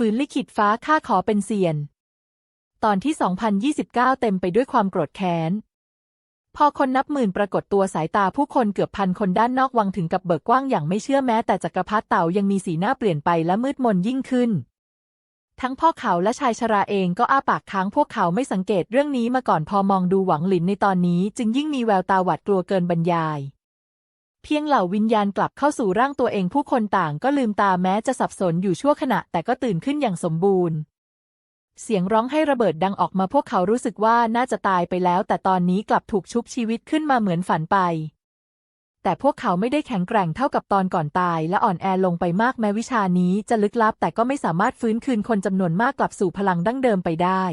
ฝืนลิขิตฟ้าข้าขอเป็นเซียน ตอนที่ 2029 เต็มไปด้วยความโกรธแค้น พอคนนับหมื่นปรากฏตัวสายตาผู้คนเกือบพันคนด้านนอกวังถึงกับเบิกกว้างอย่างไม่เชื่อแม้แต่จักรพรรดิเต่ายังมีสีหน้าเปลี่ยนไปและมืดมนยิ่งขึ้น ทั้งพ่อเขาและชายชราเองก็อ้าปากค้างพวกเขาไม่สังเกตเรื่องนี้มาก่อนพอมองดูหวังหลินในตอนนี้ จึงยิ่งมีแววตาหวาดกลัวเกินบรรยาย เพียงเหล่าวิญญาณกลับเข้าสู่ร่างตัวเองผู้คนต่างก็ลืมตาแม้จะสับสนอยู่ชั่วขณะแต่ก็ตื่นขึ้นอย่างสมบูรณ์ เสียงร้องให้ระเบิดดังออกมาพวกเขารู้สึกว่าน่าจะตายไปแล้ว แต่ตอนนี้กลับถูกชุบชีวิตขึ้นมาเหมือนฝันไป แต่พวกเขาไม่ได้แข็งแกร่งเท่ากับตอนก่อนตาย และอ่อนแอลงไปมากแม้วิชานี้จะลึกลับ แต่ก็ไม่สามารถฟื้นคืนคนจำนวนมากกลับสู่พลังดั้งเดิมไปได้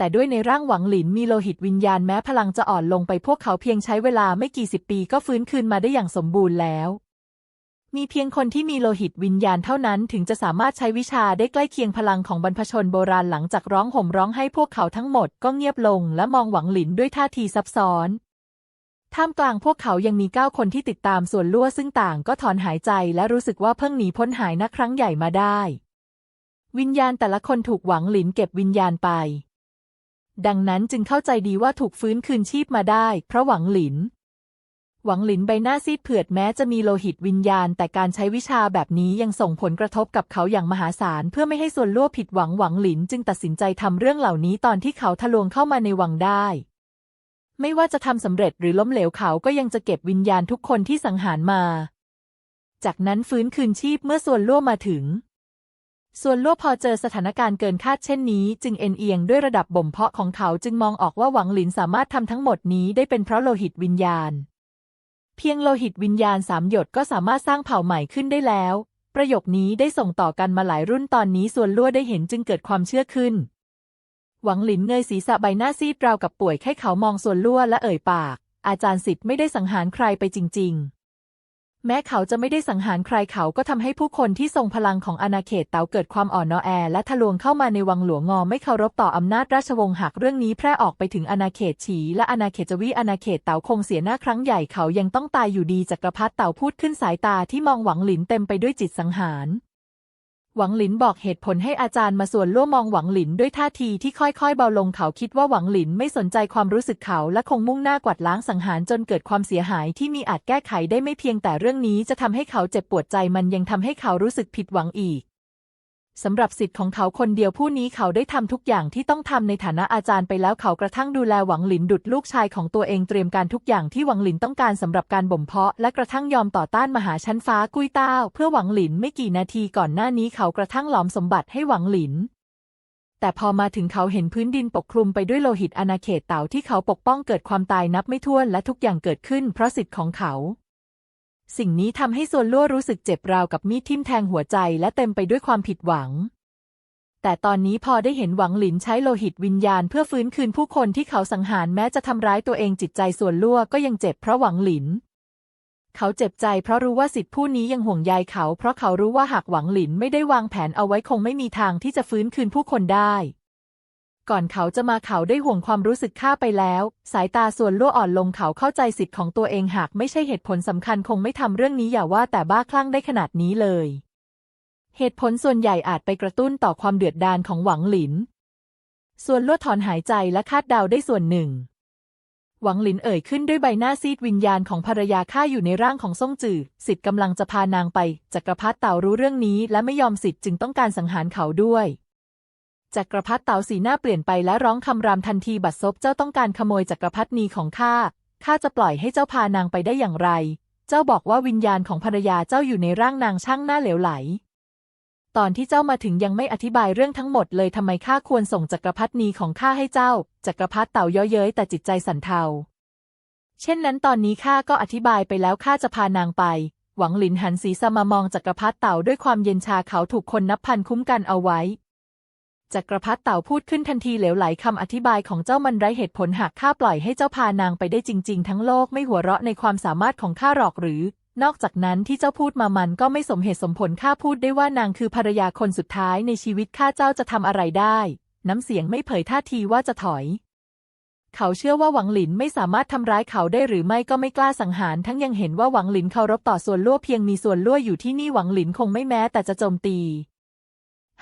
แต่ด้วยในร่างหวังหลินมีโลหิตวิญญาณแม้พลังจะอ่อนลงไปพวกเขาเพียงใช้เวลาไม่กี่สิบปีก็ฟื้นคืนมาได้อย่างสมบูรณ์แล้ว มีเพียงคนที่มีโลหิตวิญญาณเท่านั้นถึงจะสามารถใช้วิชาได้ใกล้เคียงพลังของบรรพชนโบราณหลังจากร้องห่มร้องให้พวกเขาทั้งหมดก็เงียบลงและมองหวังหลินด้วยท่าทีซับซ้อนท่ามกลางพวกเขายังมีเก้าคนที่ติดตามส่วนลั่วซึ่งต่างก็ถอนหายใจและรู้สึกว่าเพิ่งหนีพ้นหายนักครั้งใหญ่มาได้ วิญญาณแต่ละคนถูกหวังหลินเก็บวิญญาณไป ดังนั้นจึงเข้าใจดีว่าถูกฟื้นคืนชีพมาได้ เพราะหวังหลิน หวังหลินใบหน้าซีดเผือดแม้จะมีโลหิตวิญญาณ แต่การใช้วิชาแบบนี้ยังส่งผลกระทบกับเขาอย่างมหาศาล เพื่อไม่ให้ส่วนลั่วผิดหวังหวังหลินจึงตัดสินใจทำเรื่องเหล่านี้ตอนที่เขาทะลวงเข้ามาในวังได้ ไม่ว่าจะทำสำเร็จหรือล้มเหลวเขาก็ยังจะเก็บวิญญาณทุกคนที่สังหารมา จากนั้นฟื้นคืนชีพเมื่อส่วนลั่วมาถึง ส่วนลั่วพอเจอสถานการณ์เกินคาดเช่นนี้ จึงเอ็นเอียงด้วยระดับบ่มเพาะของเขาจึงมองออกว่าหวังหลินสามารถทำทั้งหมดนี้ได้เป็นเพราะโลหิตวิญญาณ เพียงโลหิตวิญญาณสามหยดก็สามารถสร้างเผ่าใหม่ขึ้นได้แล้ว ประโยคนี้ได้ส่งต่อกันมาหลายรุ่นตอนนี้ส่วนลั่วได้เห็นจึงเกิดความเชื่อขึ้น หวังหลินเงยศีรษะใบหน้าซีดราวกับป่วยให้เขามองส่วนลั่วและเอ่ยปาก อาจารย์สิทธิ์ไม่ได้สังหารใครไปจริง ๆ แม้เขาจะไม่ได้สังหารใครเขาก็ทำให้ผู้คนที่ทรงพลังของอาณาเขตเต๋าเกิดความอ่อนนอแอ และทะลวงเข้ามาในวังหลวงงอไม่เคารพต่ออำนาจราชวงศ์หากเรื่องนี้แพร่ออกไปถึงอาณาเขตฉีและอาณาเขตจวีอาณาเขตเต๋าคงเสียหน้าครั้งใหญ่เขายังต้องตายอยู่ดีจักรพรรดิเต๋าพูดขึ้นสายตาที่มองหวังหลินเต็มไปด้วยจิตสังหาร หวังหลินบอกเหตุผลให้อาจารย์มาส่วนร่วมมองหวังหลินด้วยท่าทีที่ค่อยๆเบาลงเขาคิดว่าหวังหลินไม่สนใจความรู้สึกเขาและคงมุ่งหน้ากวาดล้างสังหารจนเกิดความเสียหายที่มีอาจแก้ไขได้ไม่เพียงแต่เรื่องนี้จะทำให้เขาเจ็บปวดใจมันยังทำให้เขารู้สึกผิดหวังอีก สำหรับสิทธิ์ของเขาคนเดียวผู้นี้เขาได้ทำทุกอย่างที่ต้องทำในฐานะอาจารย์ไปแล้วเขากระทั่งดูแลหวังหลินดุดลูกชายของตัวเองเตรียมการทุกอย่างที่หวังหลินต้องการสำหรับการบ่มเพาะ และกระทั่งยอมต่อต้านมหาชั้นฟ้ากุ้ยต้าเพื่อหวังหลินไม่กี่นาทีก่อนหน้านี้เขากระทั่งหลอมสมบัติให้หวังหลินแต่พอมาถึงเขาเห็นพื้นดินปกคลุมไปด้วยโลหิตอาณาเขตเต่าที่เขาปกป้องเกิดความตายนับไม่ถ้วนและทุกอย่างเกิดขึ้นเพราะสิทธิ์ของเขา สิ่งนี้ทำให้ส่วนลั่วรู้สึกเจ็บราวกับมีดทิ่มแทงหัวใจและเต็มไปด้วยความผิดหวัง แต่ตอนนี้พอได้เห็นหวังหลินใช้โลหิตวิญญาณเพื่อฟื้นคืนผู้คนที่เขาสังหารแม้จะทำร้ายตัวเองจิตใจส่วนลั่วก็ยังเจ็บเพราะหวังหลิน เขาเจ็บใจเพราะรู้ว่าสิทธิผู้นี้ยังห่วงใยเขา เพราะเขารู้ว่าหากหวังหลินไม่ได้วางแผนเอาไว้คงไม่มีทางที่จะฟื้นคืนผู้คนได้ ก่อนเขาจะมาเขาได้ห่วงความรู้สึกข้าไปแล้ว สายตาส่วนล่วอ่อนลงเขาเข้าใจสิทธิ์ของตัวเองหากไม่ใช่เหตุผลสำคัญคงไม่ทำเรื่องนี้อย่าว่าแต่บ้าคลั่งได้ขนาดนี้เลย เหตุผลส่วนใหญ่อาจไปกระตุ้นต่อความเดือดดาลของหวังหลิน ส่วนลวดถอนหายใจและคาดเดาได้ส่วนหนึ่ง หวังหลินเอ่ยขึ้นด้วยใบหน้าซีดวิญญาณของภรรยาข้าอยู่ในร่างของซ่งจือสิทธิ์กำลังจะพานางไปจักรพรรดิเต่ารู้เรื่องนี้และไม่ยอมสิทธิ์จึงต้องการสังหารเขาด้วย จักรพรรดิเต่าสีหน้าเปลี่ยนไปและร้องคำรามทันทีบัดซบเจ้าต้องการขโมยจักรพรรดินีของข้า ข้าจะปล่อยให้เจ้าพานางไปได้อย่างไร เจ้าบอกว่าวิญญาณของภรรยาเจ้าอยู่ในร่างนางช่างหน้าเหลวไหล ตอนที่เจ้ามาถึงยังไม่อธิบายเรื่องทั้งหมดเลยทำไมข้าควรส่งจักรพรรดินีของข้าให้เจ้า จักรพรรดิเต่าเย้ยเย้ยแต่จิตใจสั่นเทา เช่นนั้นตอนนี้ข้าก็อธิบายไปแล้วข้าจะพานางไป หวังหลินหันศีรษะมามองจักรพรรดิเต่าด้วยความเย็นชาเขาถูกคนนับพันคุ้มกันเอาไว้ จักรพรรดิเต่าพูดขึ้นทันทีเหลวไหลคำอธิบายของเจ้ามันไร้เหตุผลหากข้าปล่อยให้เจ้าพานางไปได้จริง ๆ ทั้งโลกไม่หัวเราะในความสามารถของข้าหรอกหรือ นอกจากนั้นที่เจ้าพูดมามันก็ไม่สมเหตุสมผลข้าพูดได้ว่านางคือภรรยาคนสุดท้ายในชีวิตข้าเจ้าจะทำอะไรได้ น้ำเสียงไม่เผยท่าทีว่าจะถอย เขาเชื่อว่าหวังหลินไม่สามารถทำร้ายเขาได้หรือไม่ก็ไม่กล้าสังหาร ทั้งยังเห็นว่าหวังหลินเคารพต่อส่วนลั่วเพียงมีส่วนลั่วอยู่ที่นี่หวังหลินคงไม่แม้แต่จะโจมตี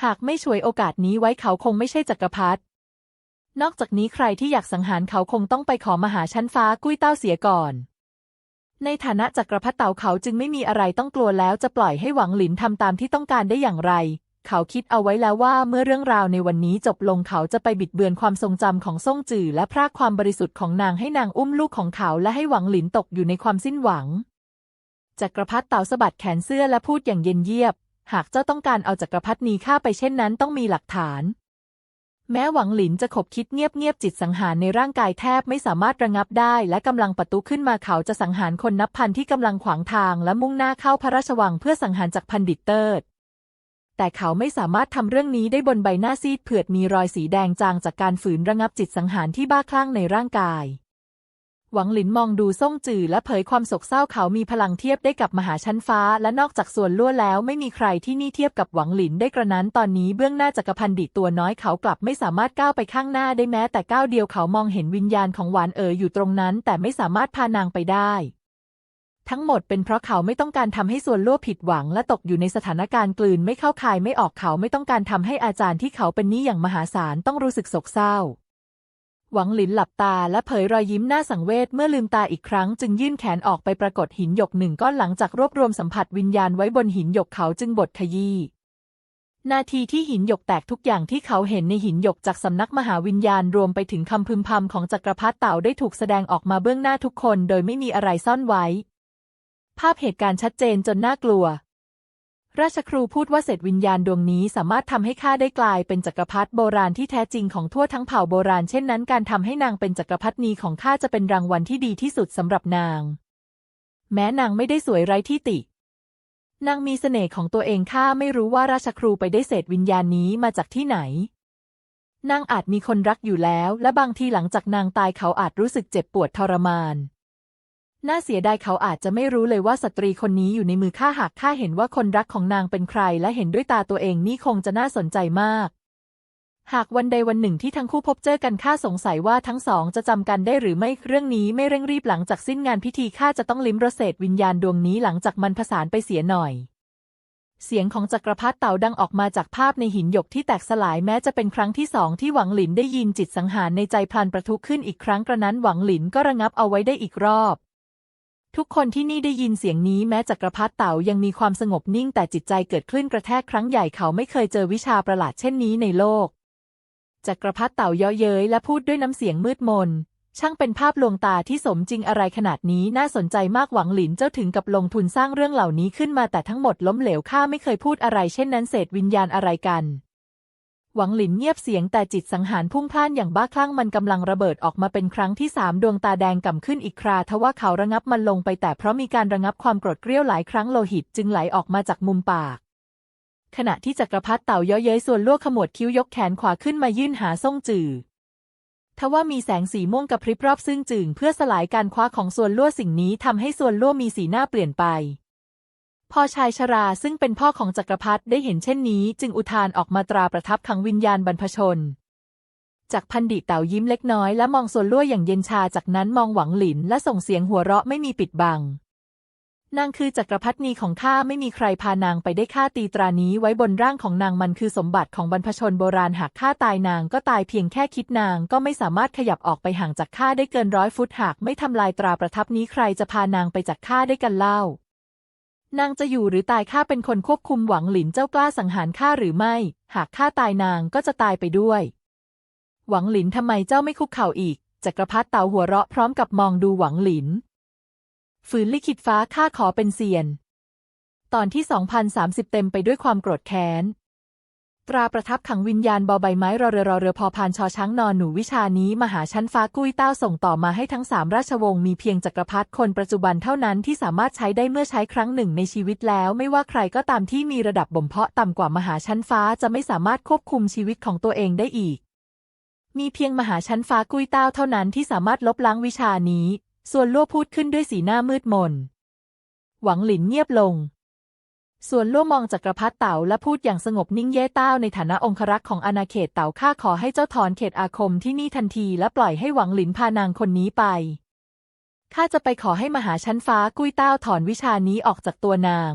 หากไม่ช่วยโอกาสนี้ไว้เขาคงไม่ใช่จักรพรรดินอกจากนี้ใครที่อยากสังหารเขาคงต้องไปขอมาหาชั้นฟ้ากุ้ยเต้าเสียก่อน ในฐานะจักรพรรดิเต่าเขาจึงไม่มีอะไรต้องกลัวแล้วจะปล่อยให้หวังหลินทำตามที่ต้องการได้อย่างไร เขาคิดเอาไว้แล้วว่าเมื่อเรื่องราวในวันนี้จบลงเขาจะไปบิดเบือนความทรงจำของซ่งจือและพรากความบริสุทธิ์ของนางให้นางอุ้มลูกของเขาและให้หวังหลินตกอยู่ในความสิ้นหวังจักรพรรดิเต่าสะบัดแขนเสื้อและพูดอย่างเย็นเยียบ หากเจ้าต้องการเอาจักรพรรดินีฆ่าไปเช่นนั้นต้องมีหลักฐาน แม้หวังหลินจะขบคิดเงียบๆจิตสังหารในร่างกายแทบไม่สามารถระงับได้ และกำลังประตูขึ้นมาเขาจะสังหารคนนับพันที่กำลังขวางทางและมุ่งหน้าเข้าพระราชวังเพื่อสังหารจากพันดิตเติร์ดแต่เขาไม่สามารถทำเรื่องนี้ได้บนใบหน้าซีดเผือดมีรอยสีแดงจางจากการฝืนระงับจิตสังหารที่บ้าคลั่งในร่างกาย หวังหลินมองดูซ่งจือและเผยความโศกเศร้าเขามีพลังเทียบได้กับมหาชั้นฟ้า และนอกจากส่วนล่วแล้วไม่มีใครที่นี่เทียบกับหวังหลินได้กระนั้นตอนนี้เบื้องหน้าจักรพันดิตัวน้อยเขากลับไม่สามารถก้าวไปข้างหน้าได้แม้แต่ก้าวเดียวเขามองเห็นวิญญาณของหวานเอ๋ออยู่ตรงนั้น แต่ไม่สามารถพานางไปได้ ทั้งหมดเป็นเพราะเขาไม่ต้องการทำให้ส่วนล่วผิดหวัง และตกอยู่ในสถานการณ์กลืนไม่เข้าคายไม่ออกเขาไม่ต้องการทำให้อาจารย์ที่เขาเป็นนี้อย่างมหาศาลต้องรู้สึกโศกเศร้า หวังหลินหลับตาและเผยรอยยิ้มหน้าสังเวชเมื่อลืมตาอีกครั้งจึงยื่นแขนออกไปปรากฏหินหยกหนึ่งก้อนหลังจากรวบรวมสัมผัสวิญญาณไว้บนหินหยกเขาจึงบดขยี้นาทีที่หินหยกแตกทุกอย่างที่เขาเห็นในหินหยกจากสำนักมหาวิญญาณรวมไปถึงคำพึมพำของจักรพรรดิเต่าได้ถูกแสดงออกมาเบื้องหน้าทุกคนโดยไม่มีอะไรซ่อนไว้ ภาพเหตุการณ์ชัดเจนจนน่ากลัว ราชครูพูดว่าเศษวิญญาณดวงนี้สามารถทำให้ข้าได้กลายเป็นจักรพรรดิโบราณที่แท้จริงของทั่วทั้งเผ่าโบราณเช่นนั้นการทำให้นางเป็นจักรพรรดินีของข้าจะเป็นรางวัลที่ดีที่สุดสำหรับนาง แม้นางไม่ได้สวยไร้ที่ติ นางมีเสน่ห์ของตัวเองข้าไม่รู้ว่าราชครูไปได้เศษวิญญาณนี้มาจากที่ไหน นางอาจมีคนรักอยู่แล้ว และบางทีหลังจากนางตายเขาอาจรู้สึกเจ็บปวดทรมาน น่าเสียดายเขาอาจจะไม่รู้เลยว่าสตรีคนนี้อยู่ในมือข้าหากข้าเห็นว่าคนรักของนางเป็นใคร และเห็นด้วยตาตัวเองนี่คงจะน่าสนใจมาก หากวันใดวันหนึ่งที่ทั้งคู่พบเจอกันข้าสงสัยว่าทั้งสองจะจำกันได้หรือไม่เรื่องนี้ไม่เร่งรีบหลังจากสิ้นงานพิธีข้าจะต้องลิ้มรสเศษวิญญาณดวงนี้หลังจากมันผสานไปเสียหน่อยเสียงของจักรพรรดิเต่าดังออกมาจากภาพในหินหยกที่แตกสลายแม้จะเป็นครั้งที่สองที่หวังหลินได้ยินจิตสังหารในใจพลันประทุขึ้นอีกครั้งกระนั้นหวังหลินก็ระงับเอาไว้ได้อีกรอบ ทุกคนที่นี่ได้ยินเสียงนี้แม้จักรพรรดิเต่ายังมีความสงบนิ่งแต่จิตใจเกิดคลื่นกระแทกครั้งใหญ่เขาไม่เคยเจอวิชาประหลาดเช่นนี้ในโลก จักรพรรดิเต่าเยาะเย้ยและพูดด้วยน้ำเสียงมืดมน ช่างเป็นภาพลวงตาที่สมจริงอะไรขนาดนี้น่าสนใจมากหวังหลินเจ้าถึงกับลงทุนสร้างเรื่องเหล่านี้ขึ้นมาแต่ทั้งหมดล้มเหลวข้าไม่เคยพูดอะไรเช่นนั้นเศษวิญญาณอะไรกัน หวังหลินเงียบเสียงแต่จิตสังหารพุ่งพล่านอย่างบ้าคลั่งมันกำลังระเบิดออกมาเป็นครั้งที่สามดวงตาแดงก่ำขึ้นอีกคราทว่าเขาระงับมันลงไปแต่เพราะมีการระงับความโกรธเกรี้ยวหลายครั้งโลหิตจึงไหลออกมาจากมุมปาก ขณะที่จักรพรรดิเต่าย้ยเย้ยส่วนลวกขมวดคิ้วยกแขนขวาขึ้นมายื่นหาซ่งจือทว่ามีแสงสีม่วงกระพริบรอบซึ่งจึงเพื่อสลายการคว้าของส่วนล่วสิ่งนี้ทำให้ส่วนล่วมีสีหน้าเปลี่ยนไป พอชายชราซึ่งเป็นพ่อของจักรพรรดิได้เห็นเช่นนี้ จึงอุทานออกมาตราประทับขังวิญญาณบรรพชน จากพันดิเต่ายิ้มเล็กน้อยและมองส่วนล่วอย่างเย็นชาจากนั้นมองหวังหลินและส่งเสียงหัวเราะไม่มีปิดบัง นางคือจักรพรรดินีของข้าไม่มีใครพานางไปได้ข้าตีตรานี้ไว้บนร่างของนางมันคือสมบัติของบรรพชนโบราณหากข้าตายนางก็ตายเพียงแค่คิดนางก็ไม่สามารถขยับออกไปห่างจากข้าได้เกินร้อยฟุตหากไม่ทำลายตราประทับนี้ใครจะพานางไปจากข้าได้กันเล่า นางจะอยู่หรือตายข้าเป็นคนควบคุมหวังหลินเจ้ากล้าสังหารข้าหรือไม่ หากข้าตายนางก็จะตายไปด้วย หวังหลินทำไมเจ้าไม่คุกเข่าอีก จักรพรรดิเต่าหัวเราะพร้อมกับมองดูหวังหลิน ฝืนลิขิตฟ้าข้าขอเป็นเซียน ตอนที่ 2030 เต็มไปด้วยความโกรธแค้น ตราประทับขังวิญญาณบอใบไม้รอเรือรอเรือพอพานชอช้างนอนหนูวิชานี้มหาชั้นฟ้ากุ้ยเต้าส่งต่อมาให้ทั้งสามราชวงศ์มีเพียงจักรพรรดิคนปัจจุบันเท่านั้นที่สามารถใช้ได้เมื่อใช้ครั้งหนึ่งในชีวิตแล้ว ไม่ว่าใครก็ตามที่มีระดับบ่มเพาะต่ำกว่ามหาชั้นฟ้าจะไม่สามารถควบคุมชีวิตของตัวเองได้อีก มีเพียงมหาชั้นฟ้ากุ้ยเต้าเท่านั้นที่สามารถลบล้างวิชานี้ ส่วนลั่วพูดขึ้นด้วยสีหน้ามืดมน หวังหลินเงียบลง ส่วนล่วมองจักรพรรดิเต่าและพูดอย่างสงบนิ่งเย่เต้าในฐานะองครักษ์ของอาณาเขตเต่าข้าขอให้เจ้าถอนเขตอาคมที่นี่ทันทีและปล่อยให้หวังหลินพานางคนนี้ไปข้าจะไปขอให้มหาชั้นฟ้ากุ้ยเต้าถอนวิชานี้ออกจากตัวนาง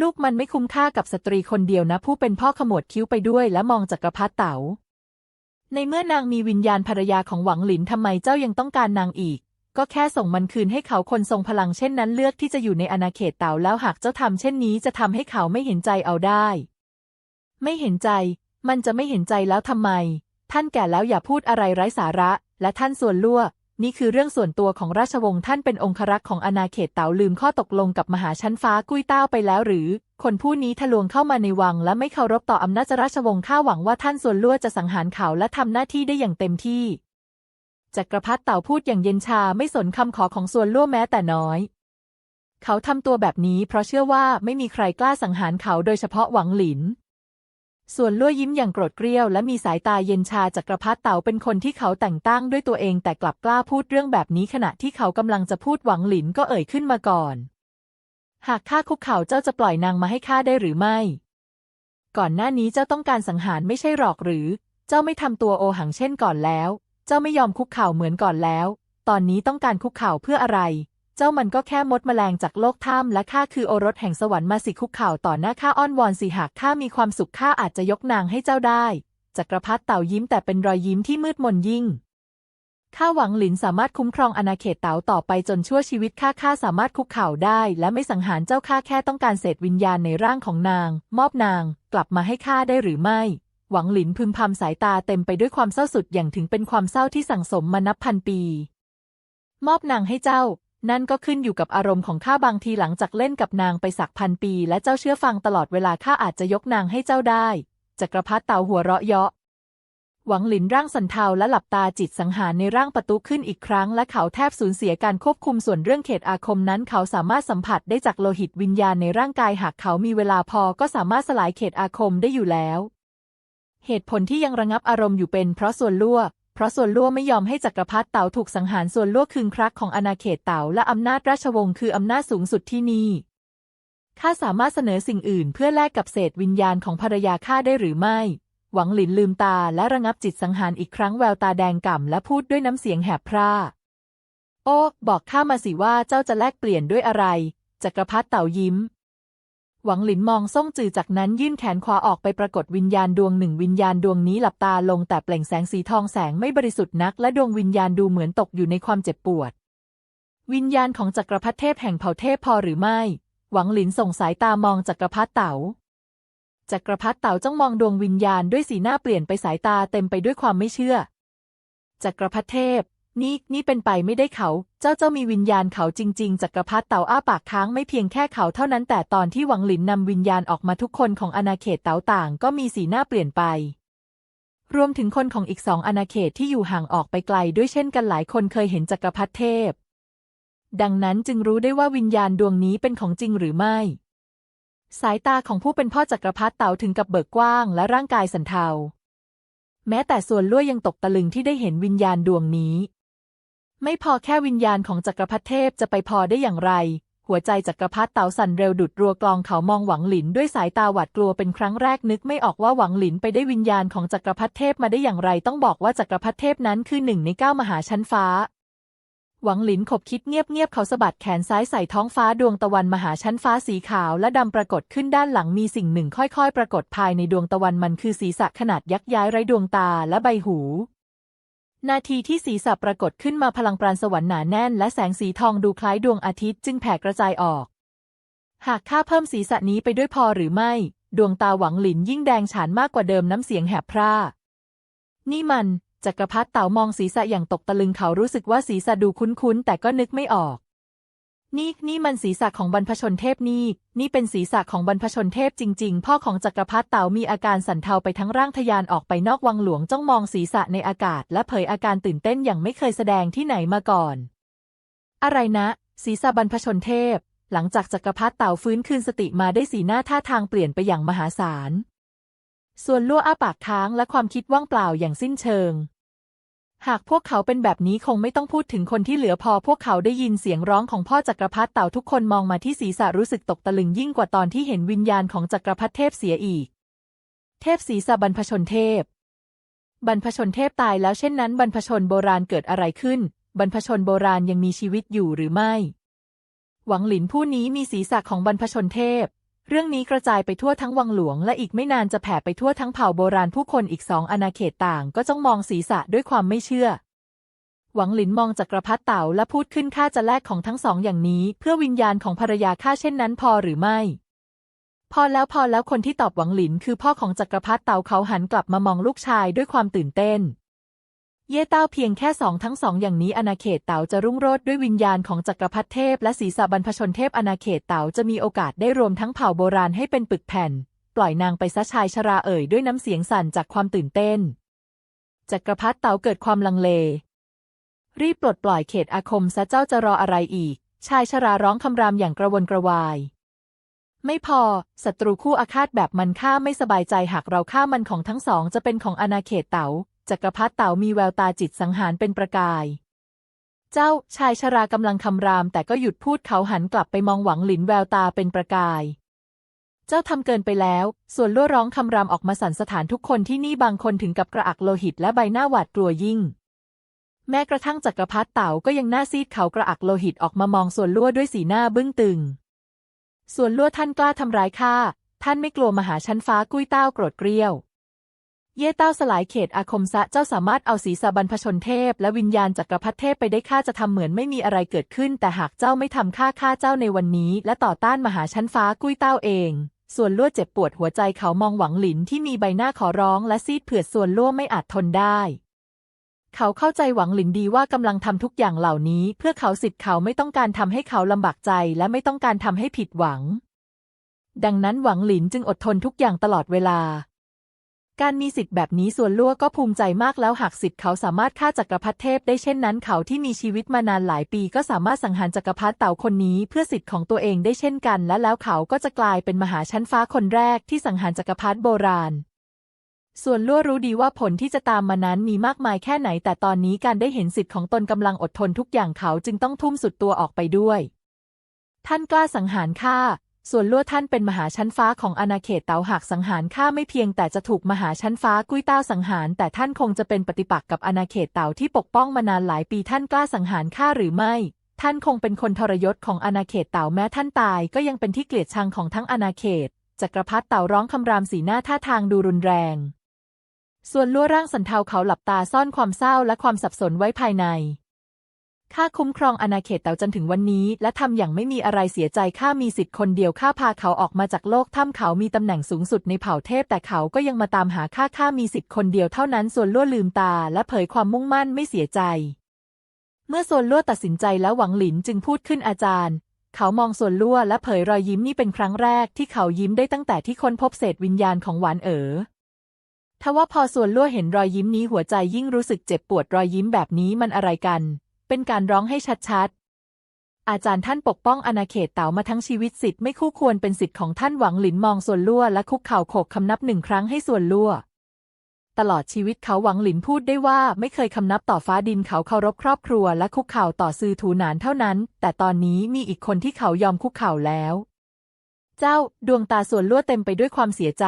ลูกมันไม่คุ้มค่ากับสตรีคนเดียวนะ ผู้เป็นพ่อขมวดคิ้วไปด้วยและมองจักรพรรดิเต๋าในเมื่อนางมีวิญญาณภรรยาของหวังหลินทำไมเจ้ายังต้องการนางอีก ก็แค่ส่งมันคืนให้เขาคนทรงพลังเช่นนั้นเลือกที่จะอยู่ในอาณาเขตเต๋าแล้วหากเจ้าทำเช่นนี้จะทำให้เขาไม่เห็นใจเอาได้ ไม่เห็นใจ มันจะไม่เห็นใจแล้วทำไม ท่านแก่แล้วอย่าพูดอะไรไร้สาระ และท่านส่วนลั่ว นี่คือเรื่องส่วนตัวของราชวงศ์ท่านเป็นองครักษ์ของอาณาเขตเต๋าลืมข้อตกลงกับมหาชั้นฟ้ากุ้ยเต้าไปแล้วหรือ คนผู้นี้ทะลวงเข้ามาในวังและไม่เคารพต่ออำนาจราชวงศ์ข้าหวังว่าท่านส่วนลั่วจะสังหารเขาและทำหน้าที่ได้อย่างเต็มที่ จักรพรรดิเต่าพูดอย่างเย็นชาไม่สนคำขอของส่วนล่วแม้แต่น้อย เขาทำตัวแบบนี้เพราะเชื่อว่าไม่มีใครกล้าสังหารเขาโดยเฉพาะหวังหลิน ส่วนล่วยิ้มอย่างโกรธเกรี้ยว และมีสายตาเย็นชาจักรพรรดิเต่าเป็นคนที่เขาแต่งตั้งด้วยตัวเองแต่กลับกล้าพูดเรื่องแบบนี้ขณะที่เขากำลังจะพูดหวังหลินก็เอ่ยขึ้นมาก่อน หากข้าคุกเข่าเจ้าจะปล่อยนางมาให้ข้าได้หรือไม่ ก่อนหน้านี้เจ้าต้องการสังหารไม่ใช่หรอกหรือ เจ้าไม่ทำตัวโอหังเช่นก่อนแล้ว เจ้าไม่ยอมคุกเข่าเหมือนก่อนแล้ว ตอนนี้ต้องการคุกเข่าเพื่ออะไร เจ้ามันก็แค่มดแมลงจากโลกถ้ำและข้าคือโอรสแห่งสวรรค์มาสิคุกเข่าต่อหน้าข้าอ้อนวอนสิหากข้ามีความสุขข้าอาจจะยกนางให้เจ้าได้จักรพรรดิเต่ายิ้มแต่เป็นรอยยิ้มที่มืดมนยิ่งข้าหวังหลินสามารถคุ้มครองอาณาเขตเต๋าต่อไปจนชั่วชีวิตข้าข้าสามารถคุกเข่าได้ และไม่สังหารเจ้าข้าแค่ต้องการเศษวิญญาณในร่างของนาง มอบนาง กลับมาให้ข้าได้หรือไม่ หวังหลินพึมพำสายตาเต็มไปด้วยความเศร้าสุดอย่างถึงเป็นความเศร้าที่สั่งสมมานับพันปี มอบนางให้เจ้า นั่นก็ขึ้นอยู่กับอารมณ์ของข้าบางทีหลังจากเล่นกับนางไปสักพันปี และเจ้าเชื่อฟังตลอดเวลาข้าอาจจะยกนางให้เจ้าได้จักรพรรดิเต่าหัวเราะเยาะหวังหลินร่างสันเทาและหลับตาจิตสังหารในร่างประตูขึ้นอีกครั้ง และเขาแทบสูญเสียการควบคุมส่วนเรื่องเขตอาคมนั้น เขาสามารถสัมผัสได้จากโลหิตวิญญาณในร่างกายหากเขามีเวลาพอก็สามารถสลายเขตอาคมได้อยู่แล้ว เหตุผลที่ยังระงับอารมณ์อยู่เป็นเพราะส่วนลั่ว เพราะส่วนลั่วไม่ยอมให้จักรพรรดิเต๋าถูกสังหารส่วนลั่วคืนครักของอาณาเขตเต๋าและอำนาจราชวงศ์คืออำนาจสูงสุดที่นี่ข้าสามารถเสนอสิ่งอื่นเพื่อแลกกับเศษวิญญาณของภรรยาข้าได้หรือไม่ หวังหลินลืมตาและระงับจิตสังหารอีกครั้งแววตาแดงก่ำและพูดด้วยน้ำเสียงแหบพร่า โอ้ บอกข้ามาสิว่าเจ้าจะแลกเปลี่ยนด้วยอะไร จักรพรรดิเต่ายิ้ม หวังหลินมองส่งจือจากนั้นยื่นแขนขวาออกไปปรากฏวิญญาณดวงหนึ่งวิญญาณดวงนี้หลับตาลงแต่เปล่งแสงสีทองแสงไม่บริสุทธิ์นัก และดวงวิญญาณดูเหมือนตกอยู่ในความเจ็บปวด วิญญาณของจักรพรรดิเทพแห่งเผ่าเทพพอหรือไม่ หวังหลินส่งสายตามองจักรพรรดิเต๋าจักรพรรดิเต๋าจ้องมองดวงวิญญาณด้วยสีหน้าเปลี่ยนไปสายตาเต็มไปด้วยความไม่เชื่อจักรพรรดิเทพ นี่นี่เป็นไปไม่ได้เขา เจ้าเจ้ามีวิญญาณเขาจริง ๆจักรพรรดิเต๋าอ้าปากค้างไม่เพียงแค่เขาเท่านั้นแต่ตอนที่หวังหลินนำวิญญาณออกมาทุกคนของอาณาเขตเต๋าต่างก็มีสีหน้าเปลี่ยนไป รวมถึงคนของอีกสองอาณาเขตที่อยู่ห่างออกไปไกลด้วยเช่นกันหลายคนเคยเห็นจักรพรรดิเทพ ดังนั้นจึงรู้ได้ว่าวิญญาณดวงนี้เป็นของจริงหรือไม่ สายตาของผู้เป็นพ่อจักรพรรดิเต๋าถึงกับเบิกกว้างและร่างกายสันเทาแม้แต่ส่วนลั่วยังตกตะลึงที่ได้เห็นวิญญาณดวงนี้ ไม่พอแค่วิญญาณของจักรพรรดิเทพจะไปพอได้อย่างไร หัวใจจักรพรรดิเต๋าสั่นเร็วดุดรัวกลองเขามองหวังหลินด้วยสายตาหวาดกลัวเป็นครั้งแรกนึกไม่ออกว่าหวังหลินไปได้วิญญาณของจักรพรรดิเทพมาได้อย่างไร ต้องบอกว่าจักรพรรดิเทพนั้นคือหนึ่งในเก้ามหาชั้นฟ้า หวังหลินขบคิดเงียบๆเขาสะบัดแขนซ้ายใส่ท้องฟ้าดวงตะวันมหาชั้นฟ้าสีขาวและดำปรากฏขึ้นด้านหลังมีสิ่งหนึ่งค่อยๆ ปรากฏภายในดวงตะวันมันคือศีรษะขนาดยักษ์ย้ายไร้ดวงตาและใบหู นาทีที่ศีรษะปรากฏขึ้นมาพลังปราณสวรรค์หนาแน่น และแสงสีทองดูคล้ายดวงอาทิตย์จึงแผ่กระจายออก หากข้าเพิ่มศีรษะนี้ไปด้วยพอหรือไม่ ดวงตาหวังหลินยิ่งแดงฉานมากกว่าเดิมน้ำเสียงแหบพร่า นี่มันจักรพรรดิเต่ามองศีรษะอย่างตกตะลึงเขารู้สึกว่าศีรษะดูคุ้นๆ แต่ก็นึกไม่ออก นี่นี่มันศีรษะของบรรพชนเทพนี่นี่เป็นศีรษะของบรรพชนเทพจริง ๆ พ่อของจักรพรรดิเต่ามีอาการสั่นเทาไปทั้งร่างทะยานออกไปนอกวังหลวงจ้องมองศีรษะในอากาศ และเผยอาการตื่นเต้นอย่างไม่เคยแสดงที่ไหนมาก่อน อะไรนะ ศีรษะบรรพชนเทพ หลังจากจักรพรรดิเต่าฟื้นคืนสติมาได้สีหน้าท่าทางเปลี่ยนไปอย่างมหาศาล ส่วนลั่วอ้าปากค้างและความคิดว่างเปล่าอย่างสิ้นเชิง หากพวกเขาเป็นแบบนี้คงไม่ต้องพูดถึงคนที่เหลือพอพวกเขาได้ยินเสียงร้องของพ่อจักรพรรดิเต่าทุกคนมองมาที่ศีรษะรู้สึกตกตะลึงยิ่งกว่าตอนที่เห็นวิญญาณของจักรพรรดิเทพเสียอีก เทพศีรษะบรรพชนเทพ บรรพชนเทพตายแล้วเช่นนั้นบรรพชนโบราณเกิดอะไรขึ้น บรรพชนโบราณยังมีชีวิตอยู่หรือไม่ หวังหลินผู้นี้มีศีรษะของบรรพชนเทพ เรื่องนี้กระจายไปทั่วทั้งวังหลวง และอีกไม่นานจะแผ่ไปทั่วทั้งเผ่าโบราณผู้คนอีกสองอาณาเขตต่างก็จ้องมองศีรษะด้วยความไม่เชื่อ หวังหลินมองจักรพรรดิเต่าและพูดขึ้นข้าจะแลกของทั้งสองอย่างนี้ เพื่อวิญญาณของภรรยาข้าเช่นนั้นพอหรือไม่ พอแล้วพอแล้วคนที่ตอบหวังหลินคือพ่อของจักรพรรดิเต่าเขาหันกลับมามองลูกชายด้วยความตื่นเต้น เย่เต้าเพียงแค่สองทั้งสองอย่างนี้อาณาเขตเต๋าจะรุ่งโรจน์ด้วยวิญญาณของจักรพรรดิเทพ และศีรษะบรรพชนเทพอาณาเขตเต๋าจะมีโอกาสได้รวมทั้งเผ่าโบราณให้เป็นปึกแผ่น ปล่อยนางไปซะชายชราเอ่ยด้วยน้ำเสียงสั่นจากความตื่นเต้น จักรพรรดิเต๋าเกิดความลังเล รีบปลดปล่อยเขตอาคมซะเจ้าจะรออะไรอีก ชายชราร้องคำรามอย่างกระวนกระวาย ไม่พอศัตรูคู่อาฆาตแบบมันข้าไม่สบายใจหากเราฆ่ามันของทั้งสองจะเป็นของอาณาเขตเต๋า จักรพรรดิเต๋ามีแววตาจิตสังหารเป็นประกาย เจ้าชายชรากำลังคำราม แต่ก็หยุดพูดเขาหันกลับไปมองหวังหลินแววตาเป็นประกาย เจ้าทำเกินไปแล้ว ส่วนลั่วร้องคำรามออกมาสั่นสถานทุกคนที่นี่บางคนถึงกับกระอักโลหิตและใบหน้าหวาดกลัวยิ่ง แม้กระทั่งจักรพรรดิเต๋าก็ยังหน้าซีดเขากระอักโลหิตออกมามองส่วนลั่วด้วยสีหน้าบึ้งตึง ส่วนลั่วท่านกล้าทำร้ายข้าท่านไม่กลัวมหาชั้นฟ้ากุ้ยเต้าโกรธเกรี้ยว เย่เต้าสลายเขตอาคมซะเจ้าสามารถเอาศีรษะบรรพชนเทพ และวิญญาณจักรพรรดิเทพไปได้ข้าจะทำเหมือนไม่มีอะไรเกิดขึ้น แต่หากเจ้าไม่ทำข้าฆ่าเจ้าในวันนี้ และต่อต้านมหาชั้นฟ้ากุ้ยเต้าเอง ส่วนลั่วเจ็บปวดหัวใจเขามองหวังหลินที่มีใบหน้าขอร้อง และซีดเผือดส่วนลั่วไม่อาจทนได้เขาเข้าใจหวังหลินดีว่ากำลังทำทุกอย่างเหล่านี้ เพื่อเขาสิทธิ์เขาไม่ต้องการทำให้เขาลำบากใจ และไม่ต้องการทำให้ผิดหวัง ดังนั้นหวังหลินจึงอดทนทุกอย่างตลอดเวลา การมีสิทธิ์แบบนี้ส่วนลั่วก็ภูมิใจมากแล้วหากสิทธิ์เขาสามารถฆ่าจักรพรรดิเทพได้เช่นนั้นเขาที่มีชีวิตมานานหลายปีก็สามารถสังหารจักรพรรดิเต่าคนนี้เพื่อสิทธิ์ของตัวเองได้เช่นกัน และแล้วเขาก็จะกลายเป็นมหาชั้นฟ้าคนแรกที่สังหารจักรพรรดิโบราณ ส่วนลั่วรู้ดีว่าผลที่จะตามมานั้นมีมากมายแค่ไหน แต่ตอนนี้การได้เห็นสิทธิ์ของตนกำลังอดทนทุกอย่างเขาจึงต้องทุ่มสุดตัวออกไปด้วย ท่านกล้าสังหารข้า ส่วนลั่วท่านเป็นมหาชั้นฟ้าของอาณาเขตเตาหากสังหารข้าไม่เพียงแต่จะถูกมหาชั้นฟ้ากุ้ยเต้าสังหาร แต่ท่านคงจะเป็นปฏิปักษ์กับอาณาเขตเตาที่ปกป้องมานานหลายปีท่านกล้าสังหารข้าหรือไม่ ท่านคงเป็นคนทรยศของอาณาเขตเตาแม้ท่านตาย ก็ยังเป็นที่เกลียดชังของทั้งอาณาเขตจักรพรรดิเต่าร้องคำรามสีหน้าท่าทางดูรุนแรง ส่วนลั่วร่างสันเทาเขาหลับตาซ่อนความเศร้าและความสับสนไว้ภายใน ข้าคุ้มครองอาณาเขตเต่าจนถึงวันนี้ และทำอย่างไม่มีอะไรเสียใจข้ามีสิทธิ์คนเดียวข้าพาเขาออกมาจากโลกถ้ำเขามีตำแหน่งสูงสุดในเผ่าเทพ แต่เขาก็ยังมาตามหาข้าข้ามีสิทธิ์คนเดียวเท่านั้นส่วนลั่วลืมตา และเผยความมุ่งมั่นไม่เสียใจ เมื่อส่วนลั่วตัดสินใจแล้วหวังหลินจึงพูดขึ้นอาจารย์ เขามองส่วนลั่วและเผยรอยยิ้มนี่เป็นครั้งแรกที่เขายิ้มได้ตั้งแต่ที่ค้นพบเศษวิญญาณของหวานเอ๋อทว่าพอส่วนลั่วเห็นรอยยิ้มนี้หัวใจยิ่งรู้สึกเจ็บปวดรอยยิ้มแบบนี้มันอะไรกัน เป็นการร้องให้ชัดๆ อาจารย์ท่านปกป้องอาณาเขตเต๋ามาทั้งชีวิตสิทธิ์ไม่คู่ควรเป็นสิทธิ์ของท่านหวังหลินมองส่วนลั่วและคุกเข่าโขกคำนับหนึ่งครั้งให้ส่วนลั่วตลอดชีวิตเขาหวังหลินพูดได้ว่าไม่เคยคำนับต่อฟ้าดินเขาเคารพครอบครัวและคุกเข่าต่อซือถูหนานเท่านั้น แต่ตอนนี้มีอีกคนที่เขายอมคุกเข่าแล้ว เจ้าดวงตาส่วนลั่วเต็มไปด้วยความเสียใจ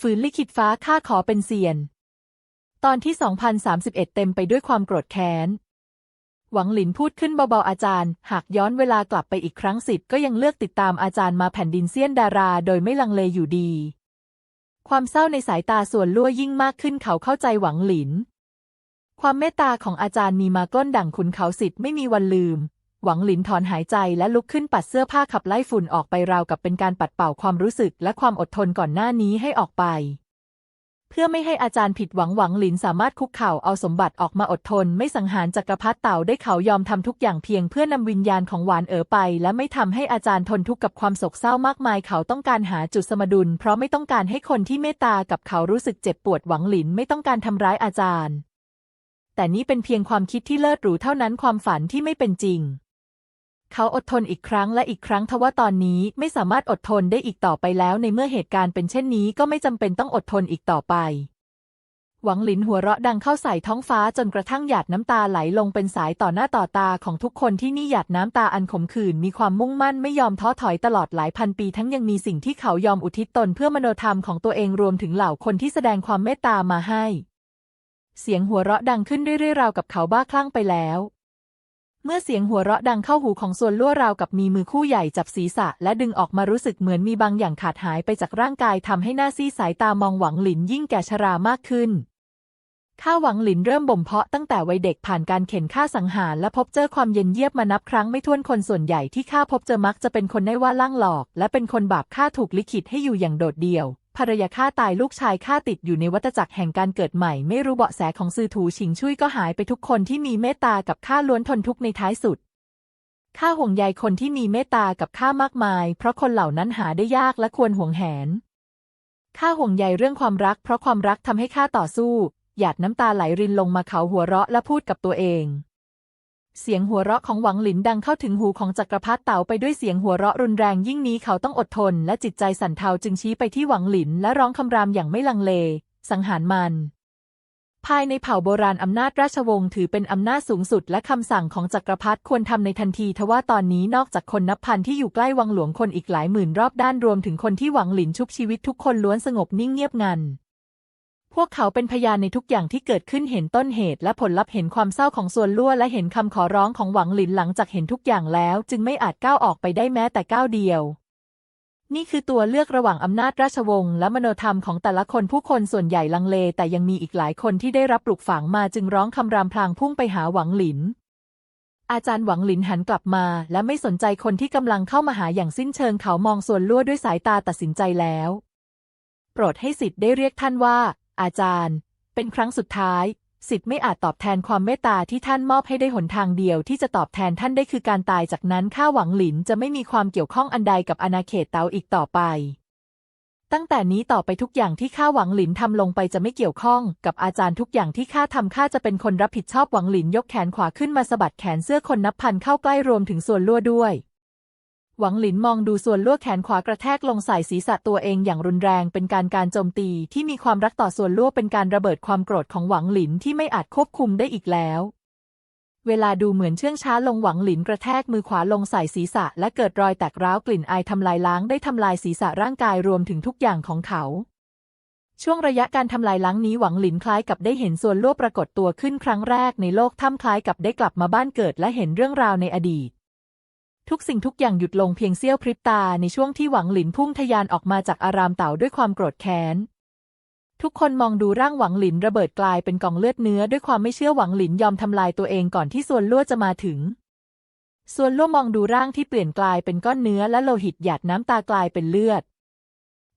ฝืนลิขิตฟ้าข้าขอเป็นเซียน ตอนที่ 2031 เต็มไปด้วยความโกรธแค้น หวังหลินพูดขึ้นเบาๆอาจารย์ หากย้อนเวลากลับไปอีกครั้งสิทธ์ก็ยังเลือกติดตามอาจารย์มาแผ่นดินเซียนดารา โดยไม่ลังเลอยู่ดี ความเศร้าในสายตาส่วนลั่วยิ่งมากขึ้นเขาเข้าใจหวังหลิน ความเมตตาของอาจารย์มีมาก้นดั่งขุนเขาสิทธ์ไม่มีวันลืม หวังหลินถอนหายใจและลุกขึ้นปัดเสื้อผ้าขับไล่ฝุ่นออกไปราวกับเป็นการปัดเป่าความรู้สึกและความอดทนก่อนหน้านี้ให้ออกไป เพื่อไม่ให้อาจารย์ผิดหวังหวังหลินสามารถคุกเข่าเอาสมบัติออกมาอดทน ไม่สังหารจักรพรรดิเต่าได้เขายอมทำทุกอย่างเพียงเพื่อนำวิญญาณของหวานเอ๋อไป และไม่ทำให้อาจารย์ทนทุกข์กับความโศกเศร้ามากมายเขาต้องการหาจุดสมดุล เพราะไม่ต้องการให้คนที่เมตตากับเขารู้สึกเจ็บปวดหวังหลินไม่ต้องการทำร้ายอาจารย์ แต่นี่เป็นเพียงความคิดที่เลิศหรูเท่านั้นความฝันที่ไม่เป็นจริง เขาอดทนอีกครั้งและอีกครั้งทว่าตอนนี้ไม่สามารถอดทนได้อีกต่อไปแล้ว ในเมื่อเหตุการณ์เป็นเช่นนี้ก็ไม่จำเป็นต้องอดทนอีกต่อไป หวังหลินหัวเราะดังเข้าใส่ท้องฟ้าจนกระทั่งหยาดน้ำตาไหลลงเป็นสายต่อหน้าต่อตาของทุกคนที่นี่หยาดน้ำตาอันขมขื่นมีความมุ่งมั่นไม่ยอมท้อถอยตลอดหลายพันปีทั้งยังมีสิ่งที่เขายอมอุทิศตนเพื่อมโนธรรมของตัวเองรวมถึงเหล่าคนที่แสดงความเมตตามาให้ เสียงหัวเราะดังขึ้นเรื่อยๆราวกับเขาบ้าคลั่งไปแล้ว เมื่อเสียงหัวเราะดังเข้าหูของส่วนลั่วราวกับมีมือคู่ใหญ่จับศีรษะ และดึงออกมารู้สึกเหมือนมีบางอย่างขาดหายไปจากร่างกายทำให้หน้าซีสายตามองหวังหลินยิ่งแก่ชรามากขึ้นข้าหวังหลินเริ่มบ่มเพาะตั้งแต่วัยเด็กผ่านการเข็นฆ่าสังหารและพบเจอความเย็นเยียบมานับครั้งไม่ถ้วนคนส่วนใหญ่ที่ข้าพบเจอมักจะเป็นคนได้ว่าล่างหลอก และเป็นคนบาปข้าถูกลิขิตให้อยู่อย่างโดดเดี่ยว ภรรยาข้าตายลูกชายข้าติดอยู่ในวัฏจักรแห่งการเกิดใหม่ ไม่รู้เบาะแสของซือถูชิงชุยก็หายไปทุกคนที่มีเมตตากับข้าล้วนทนทุกข์ในท้ายสุดข้าห่วงใยคนที่มีเมตตากับข้ามากมาย เพราะคนเหล่านั้นหาได้ยากและควรห่วงแหนข้าห่วงใยเรื่องความรัก เพราะความรักทำให้ข้าต่อสู้ หยาดน้ำตาไหลรินลงมาเขาหัวเราะและพูดกับตัวเอง เสียงหัวเราะของหวังหลินดังเข้าถึงหูของจักรพรรดิเต๋าไปด้วยเสียงหัวเราะรุนแรงยิ่งนี้เขาต้องอดทน และจิตใจสั่นเทาจึงชี้ไปที่หวังหลินและร้องคำรามอย่างไม่ลังเล สังหารมัน ภายในเผ่าโบราณอำนาจราชวงศ์ถือเป็นอำนาจสูงสุด และคำสั่งของจักรพรรดิควรทำในทันทีทว่าตอนนี้นอกจากคนนับพันที่อยู่ใกล้วังหลวงคนอีกหลายหมื่นรอบด้านรวมถึงคนที่หวังหลินชุบชีวิตทุกคนล้วนสงบนิ่งเงียบงัน พวกเขาเป็นพยานในทุกอย่างที่เกิดขึ้นเห็นต้นเหตุและผลลัพธ์เห็นความเศร้าของส่วนลั่วและเห็นคำขอร้องของหวังหลินหลังจากเห็นทุกอย่างแล้ว จึงไม่อาจก้าวออกไปได้แม้แต่ก้าวเดียว นี่คือตัวเลือกระหว่างอำนาจราชวงศ์และมโนธรรมของแต่ละคนผู้คนส่วนใหญ่ลังเล แต่ยังมีอีกหลายคนที่ได้รับปลูกฝังมาจึงร้องคำรามพลางพุ่งไปหาหวังหลิน อาจารย์หวังหลินหันกลับมา และไม่สนใจคนที่กำลังเข้ามาหาอย่างสิ้นเชิงเขามองส่วนลั่วด้วยสายตาตัดสินใจแล้ว โปรดให้สิทธิ์ได้เรียกท่านว่า อาจารย์ เป็นครั้งสุดท้าย สิทธิ์ไม่อาจตอบแทนความเมตตาที่ท่านมอบให้ได้หนทางเดียวที่จะตอบแทนท่านได้คือการตายจากนั้นข้าหวังหลินจะไม่มีความเกี่ยวข้องอันใดกับอาณาเขตเตาอีกต่อไป ตั้งแต่นี้ต่อไปทุกอย่างที่ข้าหวังหลินทำลงไปจะไม่เกี่ยวข้องกับอาจารย์ทุกอย่างที่ข้าทำข้าจะเป็นคนรับผิดชอบหวังหลินยกแขนขวาขึ้นมาสะบัดแขนเสื้อคนนับพันเข้าใกล้รวมถึงส่วนลั่วด้วย หวังหลินมองดูส่วนลั่วแขนขวากระแทกลงใส่ศีรษะตัวเองอย่างรุนแรงเป็นการการโจมตีที่มีความรักต่อส่วนลั่วเป็นการระเบิดความโกรธของหวังหลินที่ไม่อาจควบคุมได้อีกแล้ว เวลาดูเหมือนเชื่องช้าลงหวังหลินกระแทกมือขวาลงใส่ศีรษะและเกิดรอยแตกร้าวกลิ่นอายทำลายล้างได้ทำลายศีรษะร่างกายรวมถึงทุกอย่างของเขาช่วงระยะการทำลายล้างนี้หวังหลินคล้ายกับได้เห็นส่วนล่วปรากฏตัวขึ้นครั้งแรกในโลกถ้ำคล้ายกับได้กลับมาบ้านเกิดและเห็นเรื่องราวในอดีต ทุกสิ่งทุกอย่างหยุดลงเพียงเสี้ยวพริบตาในช่วงที่หวังหลินพุ่งทะยานออกมาจากอารามเต่าด้วยความโกรธแค้น ทุกคนมองดูร่างหวังหลินระเบิดกลายเป็นกองเลือดเนื้อด้วยความไม่เชื่อหวังหลินยอมทำลายตัวเองก่อนที่ส่วนลั่วจะมาถึง ส่วนลั่วมองดูร่างที่เปลี่ยนกลายเป็นก้อนเนื้อและโลหิตหยาดน้ำตากลายเป็นเลือด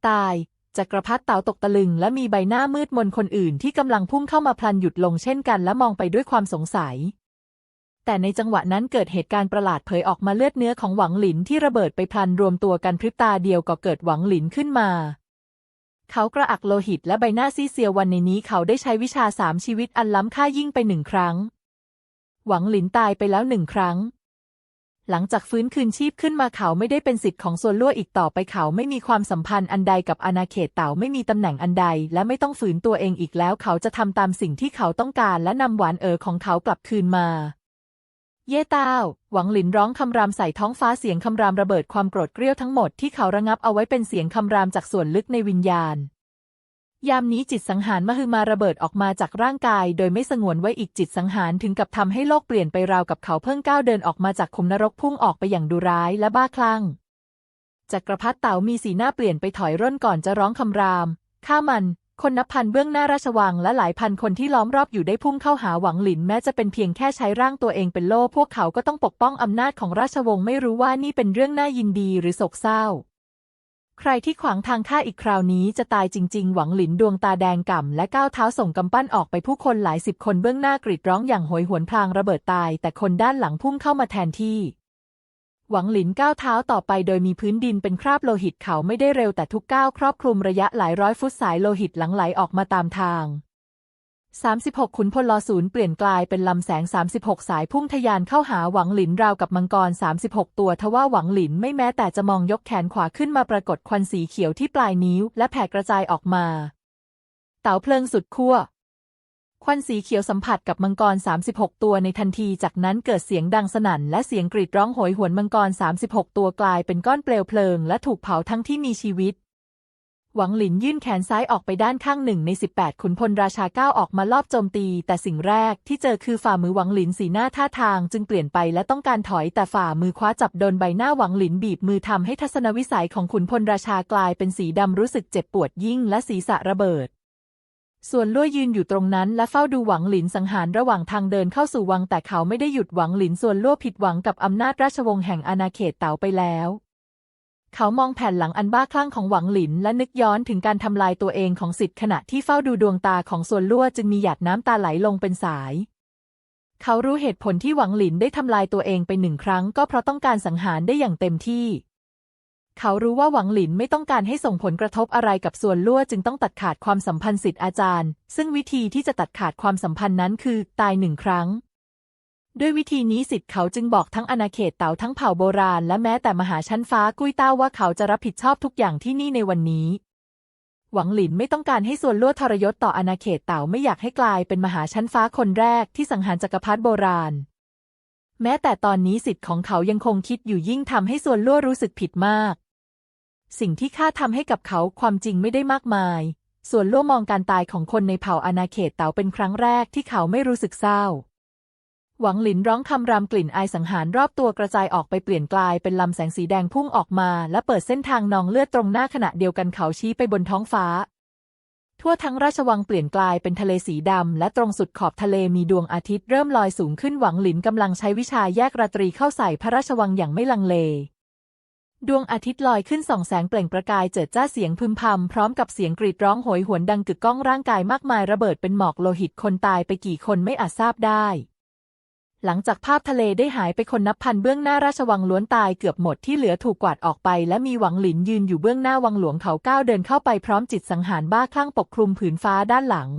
ตายจักรพรรดิเต่าตกตะลึงและมีใบหน้ามืดมนคนอื่นที่กำลังพุ่งเข้ามาพลันหยุดลงเช่นกันและมองไปด้วยความสงสัย แต่ในจังหวะนั้นเกิดเหตุการณ์ประหลาดเผยออกมาเลือดเนื้อของหวังหลินที่ระเบิดไปพลันรวมตัวกันพริบตาเดียวก็เกิดหวังหลินขึ้นมา เขากระอักโลหิตและใบหน้าซีเซียววันในนี้เขาได้ใช้วิชาสามชีวิตอันล้ำค่ายิ่งไปหนึ่งครั้ง หวังหลินตายไปแล้วหนึ่งครั้ง หลังจากฟื้นคืนชีพขึ้นมาเขาไม่ได้เป็นสิทธิ์ของส่วนลั่วอีกต่อไปเขาไม่มีความสัมพันธ์อันใดกับอาณาเขตเต่าไม่มีตำแหน่งอันใด และไม่ต้องฝืนตัวเองอีกแล้ว เขาจะทำตามสิ่งที่เขาต้องการและนำหวานเอ๋อของเขากลับคืนมา เย่ต้าว หวังหลินร้องคำรามใส่ท้องฟ้าเสียงคำรามระเบิดความโกรธเกรี้ยวทั้งหมดที่เขาระงับเอาไว้เป็นเสียงคำรามจากส่วนลึกในวิญญาณ ยามนี้จิตสังหารมหึมาระเบิดออกมาจากร่างกาย โดยไม่สงวนไว้อีกจิตสังหารถึงกับทำให้โลกเปลี่ยนไปราวกับเขาเพิ่งก้าวเดินออกมาจากขุมนรกพุ่งออกไปอย่างดุร้ายและบ้าคลั่งจักรพรรดิเต๋ามีสีหน้าเปลี่ยนไปถอยร่นก่อนจะร้องคำรามฆ่ามัน คนนับพันเบื้องหน้าราชวังและหลายพันคนที่ล้อมรอบอยู่ได้พุ่งเข้าหาหวังหลินแม้จะเป็นเพียงแค่ใช้ร่างตัวเองเป็นโล่พวกเขาก็ต้องปกป้องอำนาจของราชวงศ์ไม่รู้ว่านี่เป็นเรื่องน่ายินดีหรือโศกเศร้า ใครที่ขวางทางข้าอีกคราวนี้จะตายจริง ๆ หวังหลินดวงตาแดงก่ำและก้าวเท้าส่งกำปั้นออกไปผู้คนหลายสิบคนเบื้องหน้ากรีดร้องอย่างโหยหวนพลางระเบิดตาย แต่คนด้านหลังพุ่งเข้ามาแทนที่ หวังหลินก้าวเท้าต่อไปโดยมีพื้นดินเป็นคราบโลหิตเขาไม่ได้เร็วแต่ทุกก้าวครอบคลุมระยะหลายร้อยฟุตสายโลหิตหลังไหลออกมาตามทาง 36 ขุนพลลอศูนย์เปลี่ยนกลายเป็นลำแสง 36 สายพุ่งทะยานเข้าหาหวังหลินราวกับมังกร 36 ตัวทว่าหวังหลินไม่แม้แต่จะมองยกแขนขวาขึ้นมาปรากฏควันสีเขียวที่ปลายนิ้ว และแผ่กระจายออกมา เต๋าเพลิงสุดขั้ว ควันสีเขียวสัมผัสกับมังกร 36 ตัวในทันที จากนั้นเกิดเสียงดังสนั่น และเสียงกรีดร้องโหยหวนมังกร 36 ตัวกลายเป็นก้อนเปลวเพลิง และถูกเผาทั้งที่มีชีวิต หวังหลินยื่นแขนซ้ายออกไปด้านข้างหนึ่งใน 18 ขุนพลราชาก้าวออกมาลอบโจมตี แต่สิ่งแรกที่เจอคือฝ่ามือหวังหลินสีหน้าท่าทางจึงเปลี่ยนไปและต้องการถอยแต่ฝ่ามือคว้าจับโดนใบหน้าหวังหลินบีบมือทำให้ทัศนวิสัยของขุนพลราชากลายเป็นสีดำรู้สึกเจ็บปวดยิ่งและศีรษะระเบิด ส่วนลั่วยืนอยู่ตรงนั้นและเฝ้าดูหวังหลินสังหารระหว่างทางเดินเข้าสู่วังแต่เขาไม่ได้หยุดหวังหลินส่วนลั่วผิดหวังกับอำนาจราชวงศ์แห่งอาณาเขตเต๋าไปแล้ว เขามองแผ่นหลังอันบ้าคลั่งของหวังหลินและนึกย้อนถึงการทำลายตัวเองของสิทธิ์ขณะที่เฝ้าดูดวงตาของส่วนลั่วจึงมีหยาดน้ำตาไหลลงเป็นสาย เขารู้เหตุผลที่หวังหลินได้ทำลายตัวเองไปหนึ่งครั้ง ก็เพราะต้องการสังหารได้อย่างเต็มที่ เขารู้ว่าหวังหลินไม่ต้องการให้ส่งผลกระทบอะไรกับส่วนลั่วจึงต้องตัดขาดความสัมพันธ์สิทธิ์อาจารย์ ซึ่งวิธีที่จะตัดขาดความสัมพันธ์นั้นคือตายหนึ่งครั้ง ด้วยวิธีนี้สิทธิ์เขาจึงบอกทั้งอาณาเขตเต๋าทั้งเผ่าโบราณ และแม้แต่มหาชั้นฟ้ากุ้ยเต้าว่าเขาจะรับผิดชอบทุกอย่างที่นี่ในวันนี้ หวังหลินไม่ต้องการให้ส่วนลั่วทรยศต่ออาณาเขตเต๋าไม่อยากให้กลายเป็นมหาชั้นฟ้าคนแรกที่สังหารจักรพรรดิโบราณ แม้แต่ตอนนี้สิทธิ์ของเขายังคงคิดอยู่ยิ่งทำให้ส่วนลั่วรู้สึกผิดมาก สิ่งที่ข้าทำให้กับเขาความจริงไม่ได้มากมาย ส่วนล่วมองการตายของคนในเผ่าอาณาเขตเต๋าเป็นครั้งแรกที่เขาไม่รู้สึกเศร้า หวังหลินร้องคำรามกลิ่นอายสังหารรอบตัวกระจายออกไปเปลี่ยนกลายเป็นลำแสงสีแดงพุ่งออกมา และเปิดเส้นทางนองเลือดตรงหน้าขณะเดียวกันเขาชี้ไปบนท้องฟ้า ทั่วทั้งราชวังเปลี่ยนกลายเป็นทะเลสีดำและตรงสุดขอบทะเลมีดวงอาทิตย์เริ่มลอยสูงขึ้นหวังหลินกำลังใช้วิชาแยกราตรีเข้าใส่พระราชวังอย่างไม่ลังเล ดวงอาทิตย์ลอยขึ้นส่องแสงเปล่งประกายเจิดจ้าเสียงพึมพำพร้อมกับเสียงกรีดร้องโหยหวนดังกึกก้องร่างกายมากมายระเบิดเป็นหมอกโลหิตคนตายไปกี่คนไม่อาจทราบได้ หลังจากภาพทะเลได้หายไปคนนับพันเบื้องหน้าราชวังล้วนตายเกือบหมดที่เหลือถูกกวาดออกไป และมีหวังหลินยืนอยู่เบื้องหน้าวังหลวงเขาก้าวเดินเข้าไปพร้อมจิตสังหารบ้าคลั่งปกคลุมผืนฟ้าด้านหลัง